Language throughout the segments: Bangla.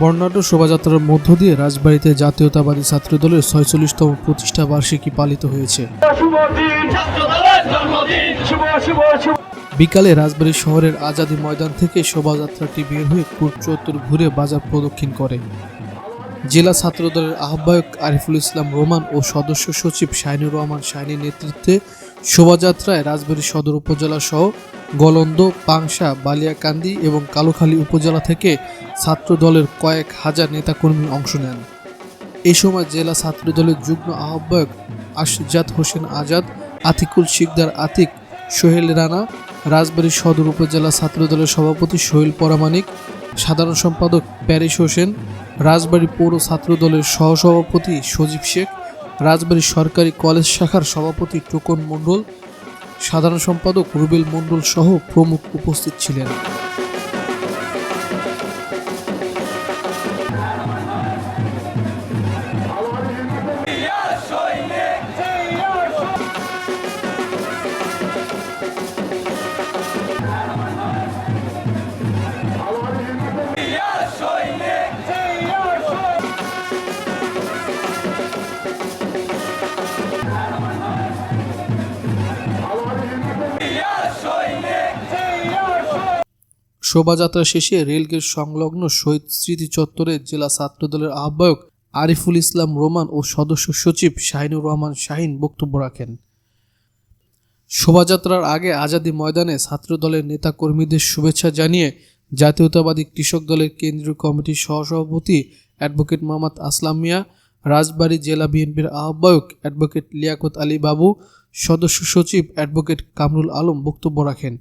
বর্ণাঢ্য শোভাযাত্রার মধ্য দিয়ে রাজবাড়ীতে জাতীয়তাবাদী ছাত্রদলের ছয়চল্লিশতম প্রতিষ্ঠা বার্ষিকী পালিত হয়েছে। বিকালে রাজবাড়ী শহরের আজাদী ময়দান থেকে শোভাযাত্রাটি বের হয়ে কোট চত্বর ঘুরে বাজার প্রদক্ষিণ করে। জেলা ছাত্রদলের আহ্বায়ক আরিফুল ইসলাম রোমান ও সদস্য সচিব শাহিনুর রহমান শাহিনীর নেতৃত্বে শোভাযাত্রায় রাজবাড়ী সদর উপজেলা সহ গলন্দ, পাংশা, বালিয়াকান্দি এবং কালোখালী উপজেলা থেকে ছাত্রদলের কয়েক হাজার নেতাকর্মী অংশ নেন। এই সময় জেলা ছাত্র দলের যুগ্ম আহ্বায়ক আশজাদ হোসেন আজাদ, আতিকুল শিকদার আতিক, সোহেল রানা, রাজবাড়ী সদর উপজেলা ছাত্রদলের সভাপতি সোহেল পরামানিক, সাধারণ সম্পাদক প্যারিস হোসেন, রাজবাড়ী পৌর ছাত্র দলের সহসভাপতি সজীব শেখ, রাজবাড়ী সরকারি কলেজ শাখার সভাপতি টোকন মণ্ডল সাধারণ সম্পাদক রুবেল মণ্ডল সহ প্রমুখ উপস্থিত ছিলেন। শোভাযাত্রা শেষে রেলগেট সংলগ্ন শহীদ স্মৃতি চত্বরে জেলা ছাত্রদলের আহ্বায়ক আরিফুল ইসলাম রোমান ও সদস্য সচিব শাহিনুর রহমান শাহিন বক্তব্য রাখেন। শোভাযাত্রার আগে আজাদী ময়দানে ছাত্রদলের নেতাকর্মীদের শুভেচ্ছা জানিয়ে জাতীয়তাবাদী কৃষক দলের কেন্দ্রীয় কমিটির সহসভাপতি অ্যাডভোকেট মোহাম্মদ আসলাম মিয়া, রাজবাড়ী জেলা বিএনপির আহ্বায়ক অ্যাডভোকেট লিয়াকত আলী বাবু, সদস্য সচিব অ্যাডভোকেট কামরুল আলম বক্তব্য রাখেন।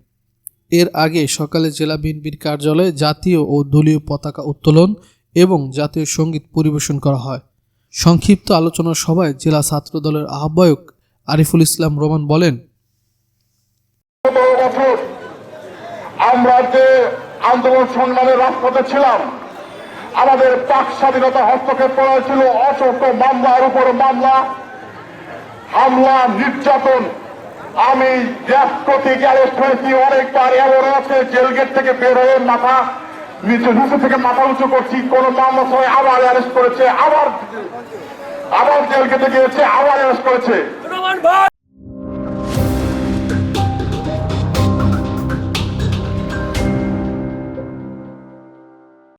এর আগে সকালে জেলা বিএনপির কার্যালয়ে জাতীয় ও দলীয় পতাকা উত্তোলন এবং জাতীয় সংগীত পরিবেশন করা হয়। সংক্ষিপ্ত আলোচনা সভায় জেলা ছাত্র দলের আহ্বায়ক আরিফুল ইসলাম রোমান বলেন, আমরা যে আন্দোলন সংগ্রামের রাজপথে ছিলাম, আমাদের পাক স্বাধীনতা হস্তক্ষেপ করা ছিল অসংখ্য মামলার উপর মামলা, হামলা, নির্যাতন আমি প্রতীক অ্যারেস্ট হয়েছি অনেকবার এমন আছে, জেল গেট থেকে বের হয়ে মাথা নিচু নিচু থেকে মাথা উঁচু করছি, কোন মামলা সময় আবার অ্যারেস্ট করেছে, আবার আবার জেল গেটে গিয়েছে, আবার অ্যারেস্ট করেছে।